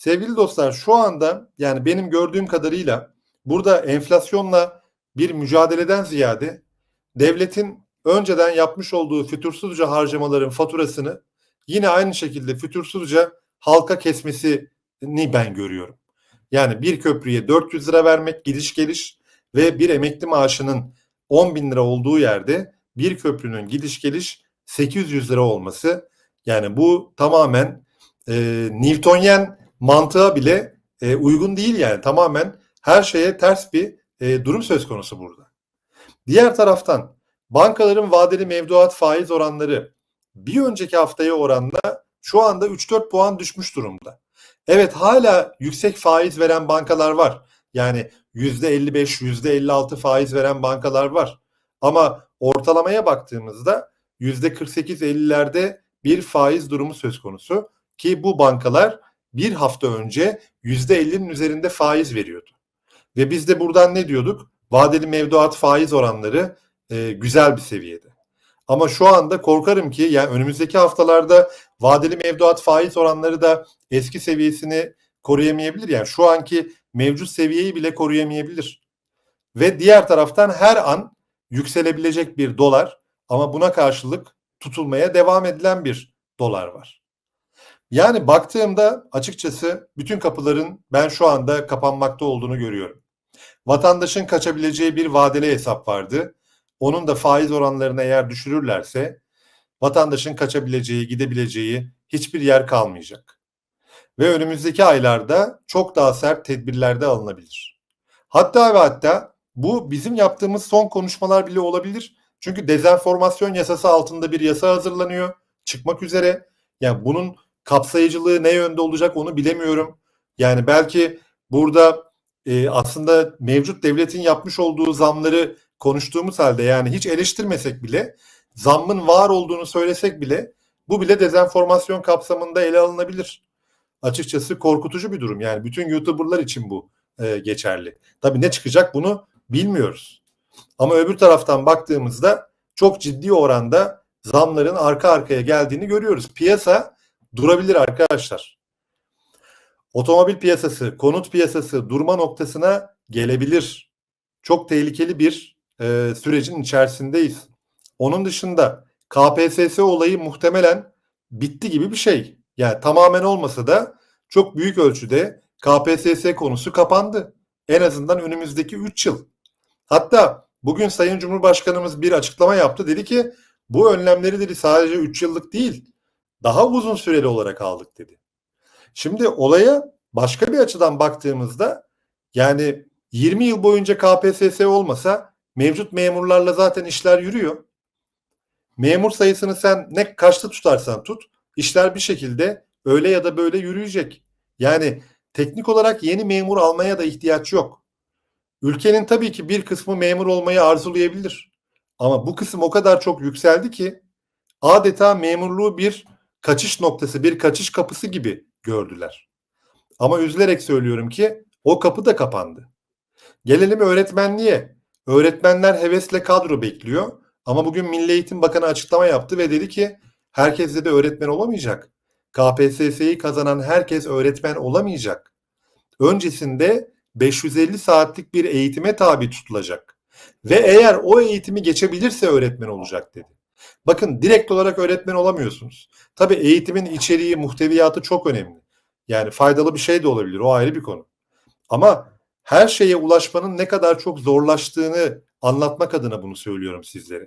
Sevgili dostlar şu anda yani benim gördüğüm kadarıyla burada enflasyonla bir mücadeleden ziyade devletin önceden yapmış olduğu fütursuzca harcamaların faturasını yine aynı şekilde fütursuzca halka kesmesini ben görüyorum. Yani bir köprüye 400 lira vermek gidiş geliş ve bir emekli maaşının 10 bin lira olduğu yerde bir köprünün gidiş geliş 800 lira olması yani bu tamamen e, Newtonyen mantığa bile e, uygun değil yani tamamen her şeye ters bir e, durum söz konusu burada. Diğer taraftan bankaların vadeli mevduat faiz oranları bir önceki haftaya oranla şu anda 3-4 puan düşmüş durumda. Evet hala yüksek faiz veren bankalar var. Yani %55, %56 faiz veren bankalar var. Ama ortalamaya baktığımızda %48-50'lerde bir faiz durumu söz konusu ki bu bankalar bir hafta önce %50'nin üzerinde faiz veriyordu. Ve biz de buradan ne diyorduk? Vadeli mevduat faiz oranları e, güzel bir seviyede. Ama şu anda korkarım ki yani önümüzdeki haftalarda vadeli mevduat faiz oranları da eski seviyesini koruyamayabilir. Yani şu anki mevcut seviyeyi bile koruyamayabilir. Ve diğer taraftan her an yükselebilecek bir dolar ama buna karşılık tutulmaya devam edilen bir dolar var. Yani baktığımda açıkçası bütün kapıların ben şu anda kapanmakta olduğunu görüyorum. Vatandaşın kaçabileceği bir vadeli hesap vardı. Onun da faiz oranlarını eğer düşürürlerse vatandaşın kaçabileceği, gidebileceği hiçbir yer kalmayacak. Ve önümüzdeki aylarda çok daha sert tedbirler de alınabilir. Hatta ve hatta bu bizim yaptığımız son konuşmalar bile olabilir. Çünkü dezenformasyon yasası altında bir yasa hazırlanıyor. Çıkmak üzere. Yani bunun kapsayıcılığı ne yönde olacak onu bilemiyorum. Yani belki burada e, aslında mevcut devletin yapmış olduğu zamları konuştuğumuz halde yani hiç eleştirmesek bile zammın var olduğunu söylesek bile bu bile dezenformasyon kapsamında ele alınabilir. Açıkçası korkutucu bir durum. Yani bütün YouTuber'lar için bu e, geçerli. Tabii ne çıkacak bunu bilmiyoruz. Ama öbür taraftan baktığımızda çok ciddi oranda zamların arka arkaya geldiğini görüyoruz. Piyasa durabilir arkadaşlar. Otomobil piyasası, konut piyasası durma noktasına gelebilir. Çok tehlikeli bir e, sürecin içerisindeyiz. Onun dışında KPSS olayı muhtemelen bitti gibi bir şey. Yani tamamen olmasa da çok büyük ölçüde KPSS konusu kapandı. En azından önümüzdeki 3 yıl. Hatta bugün Sayın Cumhurbaşkanımız bir açıklama yaptı. Dedi ki bu önlemleri dedi sadece 3 yıllık değil daha uzun süreli olarak aldık dedi. Şimdi olaya başka bir açıdan baktığımızda yani 20 yıl boyunca KPSS olmasa mevcut memurlarla zaten işler yürüyor. Memur sayısını sen ne kaçta tutarsan tut işler bir şekilde öyle ya da böyle yürüyecek. Yani teknik olarak yeni memur almaya da ihtiyaç yok. Ülkenin tabii ki bir kısmı memur olmayı arzulayabilir. Ama bu kısım o kadar çok yükseldi ki adeta memurluğu bir kaçış noktası, bir kaçış kapısı gibi gördüler. Ama üzülerek söylüyorum ki o kapı da kapandı. Gelelim öğretmenliğe. Öğretmenler hevesle kadro bekliyor. Ama bugün Milli Eğitim Bakanı açıklama yaptı ve dedi ki herkes de öğretmen olamayacak. KPSS'yi kazanan herkes öğretmen olamayacak. Öncesinde 550 saatlik bir eğitime tabi tutulacak. Ve eğer o eğitimi geçebilirse öğretmen olacak dedi. Bakın direkt olarak öğretmen olamıyorsunuz. Tabii eğitimin içeriği, muhteviyatı çok önemli. Yani faydalı bir şey de olabilir. O ayrı bir konu. Ama her şeye ulaşmanın ne kadar çok zorlaştığını anlatmak adına bunu söylüyorum sizlere.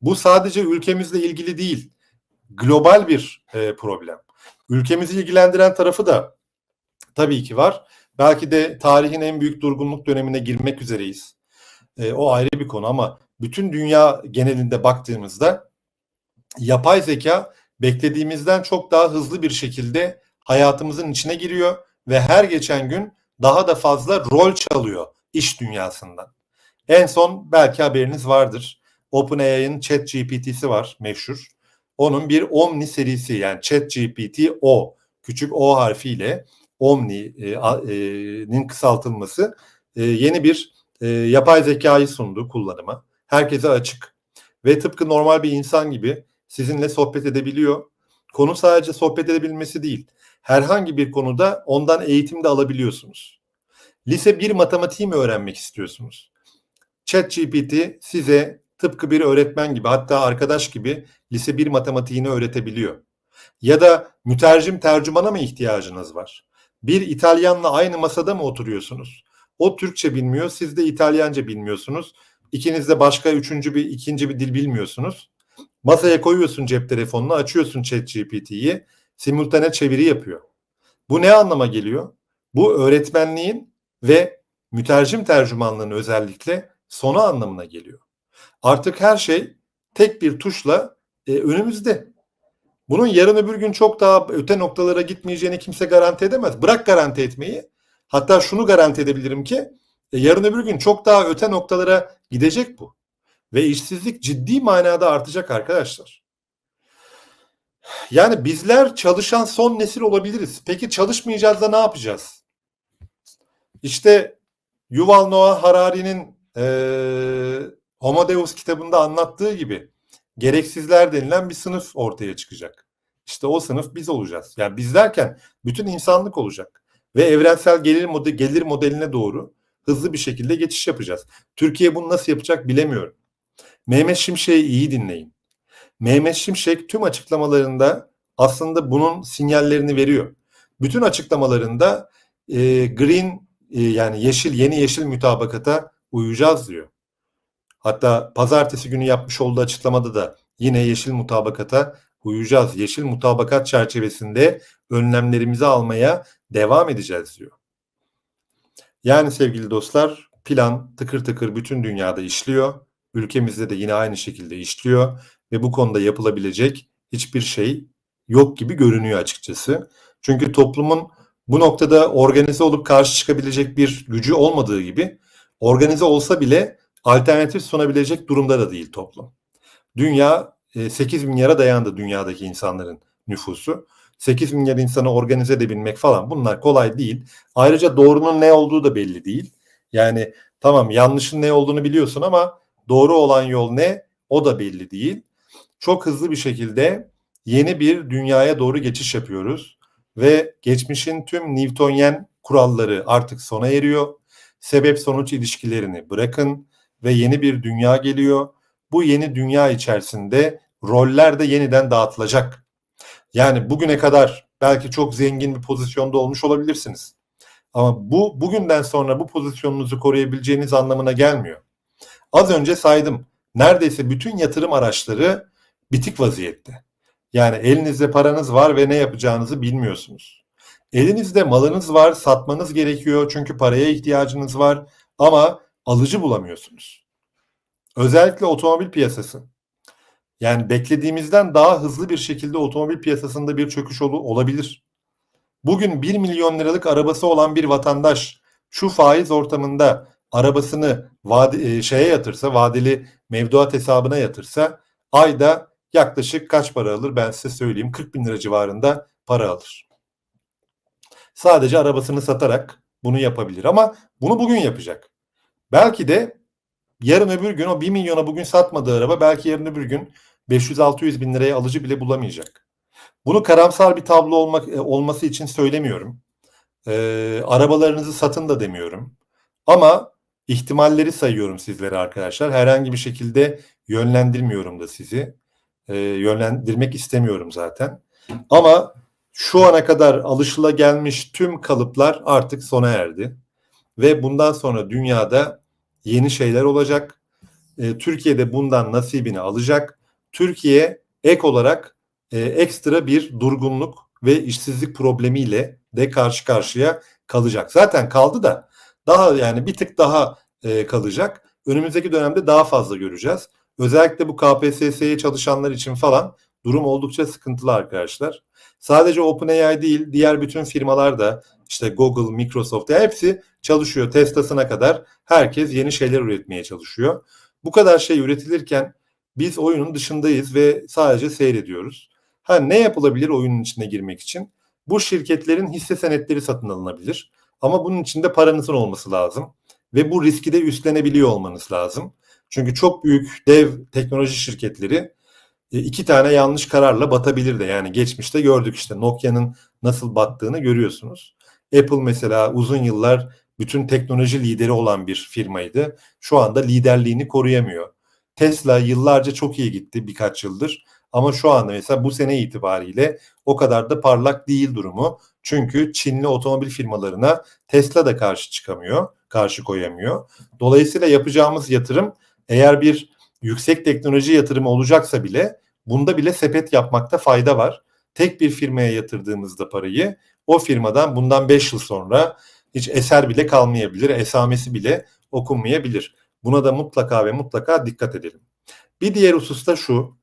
Bu sadece ülkemizle ilgili değil. Global bir e, problem. Ülkemizi ilgilendiren tarafı da tabii ki var. Belki de tarihin en büyük durgunluk dönemine girmek üzereyiz. E, o ayrı bir konu ama bütün dünya genelinde baktığımızda yapay zeka beklediğimizden çok daha hızlı bir şekilde hayatımızın içine giriyor ve her geçen gün daha da fazla rol çalıyor iş dünyasından. En son belki haberiniz vardır. OpenAI'ın ChatGPT'si var meşhur. Onun bir Omni serisi yani ChatGPT O küçük O harfiyle Omni'nin e, kısaltılması e, yeni bir e, yapay zekayı sundu kullanıma herkese açık. Ve tıpkı normal bir insan gibi sizinle sohbet edebiliyor. Konu sadece sohbet edebilmesi değil. herhangi bir konuda ondan eğitim de alabiliyorsunuz. Lise 1 matematiği mi öğrenmek istiyorsunuz? ChatGPT size tıpkı bir öğretmen gibi hatta arkadaş gibi lise 1 matematiğini öğretebiliyor. Ya da mütercim tercümana mı ihtiyacınız var? Bir İtalyanla aynı masada mı oturuyorsunuz? O Türkçe bilmiyor, siz de İtalyanca bilmiyorsunuz. İkiniz de başka üçüncü bir ikinci bir dil bilmiyorsunuz. Masaya koyuyorsun cep telefonunu, açıyorsun ChatGPT'yi, simultane çeviri yapıyor. Bu ne anlama geliyor? Bu öğretmenliğin ve mütercim tercümanlığın özellikle sonu anlamına geliyor. Artık her şey tek bir tuşla e, önümüzde. Bunun yarın öbür gün çok daha öte noktalara gitmeyeceğini kimse garanti edemez. Bırak garanti etmeyi. Hatta şunu garanti edebilirim ki e, yarın öbür gün çok daha öte noktalara gidecek bu. Ve işsizlik ciddi manada artacak arkadaşlar. Yani bizler çalışan son nesil olabiliriz. Peki çalışmayacağız da ne yapacağız? İşte Yuval Noah Harari'nin e, Homo Deus kitabında anlattığı gibi gereksizler denilen bir sınıf ortaya çıkacak. İşte o sınıf biz olacağız. Yani biz derken bütün insanlık olacak. Ve evrensel gelir, mode, gelir modeline doğru hızlı bir şekilde geçiş yapacağız. Türkiye bunu nasıl yapacak bilemiyorum. Mehmet Şimşek'i iyi dinleyin. Mehmet Şimşek tüm açıklamalarında aslında bunun sinyallerini veriyor. Bütün açıklamalarında e, green e, yani yeşil yeni yeşil mütabakata uyacağız diyor. Hatta pazartesi günü yapmış olduğu açıklamada da yine yeşil mutabakata uyacağız. Yeşil mutabakat çerçevesinde önlemlerimizi almaya devam edeceğiz diyor. Yani sevgili dostlar plan tıkır tıkır bütün dünyada işliyor. Ülkemizde de yine aynı şekilde işliyor ve bu konuda yapılabilecek hiçbir şey yok gibi görünüyor açıkçası. Çünkü toplumun bu noktada organize olup karşı çıkabilecek bir gücü olmadığı gibi organize olsa bile alternatif sunabilecek durumda da değil toplum. Dünya 8 e, milyara dayandı dünyadaki insanların nüfusu. 8 milyar insanı organize edebilmek falan bunlar kolay değil. Ayrıca doğrunun ne olduğu da belli değil. Yani tamam yanlışın ne olduğunu biliyorsun ama doğru olan yol ne o da belli değil. Çok hızlı bir şekilde yeni bir dünyaya doğru geçiş yapıyoruz ve geçmişin tüm Newtonyen kuralları artık sona eriyor. Sebep sonuç ilişkilerini bırakın ve yeni bir dünya geliyor. Bu yeni dünya içerisinde roller de yeniden dağıtılacak. Yani bugüne kadar belki çok zengin bir pozisyonda olmuş olabilirsiniz. Ama bu bugünden sonra bu pozisyonunuzu koruyabileceğiniz anlamına gelmiyor. Az önce saydım. Neredeyse bütün yatırım araçları bitik vaziyette. Yani elinizde paranız var ve ne yapacağınızı bilmiyorsunuz. Elinizde malınız var, satmanız gerekiyor çünkü paraya ihtiyacınız var ama alıcı bulamıyorsunuz. Özellikle otomobil piyasası. Yani beklediğimizden daha hızlı bir şekilde otomobil piyasasında bir çöküş ol- olabilir. Bugün 1 milyon liralık arabası olan bir vatandaş şu faiz ortamında arabasını vade, şeye yatırsa, vadeli mevduat hesabına yatırsa ayda yaklaşık kaç para alır ben size söyleyeyim 40 bin lira civarında para alır. Sadece arabasını satarak bunu yapabilir ama bunu bugün yapacak. Belki de yarın öbür gün o 1 milyona bugün satmadığı araba belki yarın öbür gün 500-600 bin liraya alıcı bile bulamayacak. Bunu karamsar bir tablo olmak, e, olması için söylemiyorum. Ee, arabalarınızı satın da demiyorum. Ama ihtimalleri sayıyorum sizlere arkadaşlar. Herhangi bir şekilde yönlendirmiyorum da sizi. Ee, yönlendirmek istemiyorum zaten. Ama şu ana kadar alışıla gelmiş tüm kalıplar artık sona erdi. Ve bundan sonra dünyada yeni şeyler olacak. E, Türkiye'de bundan nasibini alacak. Türkiye ek olarak e, ekstra bir durgunluk ve işsizlik problemiyle de karşı karşıya kalacak. Zaten kaldı da daha yani bir tık daha e, kalacak. Önümüzdeki dönemde daha fazla göreceğiz. Özellikle bu KPSS'ye çalışanlar için falan durum oldukça sıkıntılı arkadaşlar. Sadece OpenAI değil, diğer bütün firmalar da işte Google, Microsoft hepsi çalışıyor. Tesla'sına kadar herkes yeni şeyler üretmeye çalışıyor. Bu kadar şey üretilirken biz oyunun dışındayız ve sadece seyrediyoruz. Ha ne yapılabilir oyunun içine girmek için? Bu şirketlerin hisse senetleri satın alınabilir. Ama bunun için de paranızın olması lazım. Ve bu riski de üstlenebiliyor olmanız lazım. Çünkü çok büyük dev teknoloji şirketleri e, iki tane yanlış kararla batabilir de. Yani geçmişte gördük işte Nokia'nın nasıl battığını görüyorsunuz. Apple mesela uzun yıllar bütün teknoloji lideri olan bir firmaydı. Şu anda liderliğini koruyamıyor. Tesla yıllarca çok iyi gitti birkaç yıldır. Ama şu anda mesela bu sene itibariyle o kadar da parlak değil durumu. Çünkü Çinli otomobil firmalarına Tesla da karşı çıkamıyor, karşı koyamıyor. Dolayısıyla yapacağımız yatırım eğer bir yüksek teknoloji yatırımı olacaksa bile bunda bile sepet yapmakta fayda var. Tek bir firmaya yatırdığımızda parayı o firmadan bundan 5 yıl sonra hiç eser bile kalmayabilir, esamesi bile okunmayabilir. Buna da mutlaka ve mutlaka dikkat edelim. Bir diğer husus da şu,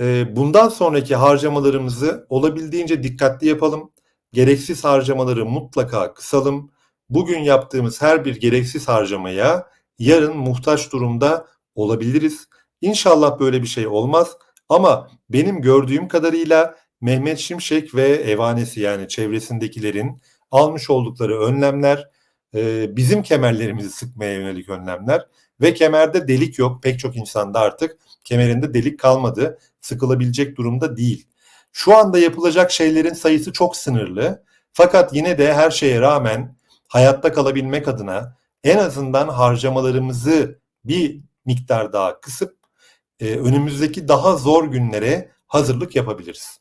e, bundan sonraki harcamalarımızı olabildiğince dikkatli yapalım. Gereksiz harcamaları mutlaka kısalım. Bugün yaptığımız her bir gereksiz harcamaya yarın muhtaç durumda olabiliriz. İnşallah böyle bir şey olmaz. Ama benim gördüğüm kadarıyla Mehmet Şimşek ve evanesi yani çevresindekilerin almış oldukları önlemler e, bizim kemerlerimizi sıkmaya yönelik önlemler ve kemerde delik yok. Pek çok insanda artık kemerinde delik kalmadı. Sıkılabilecek durumda değil. Şu anda yapılacak şeylerin sayısı çok sınırlı. Fakat yine de her şeye rağmen hayatta kalabilmek adına en azından harcamalarımızı bir miktar daha kısıp e, önümüzdeki daha zor günlere hazırlık yapabiliriz.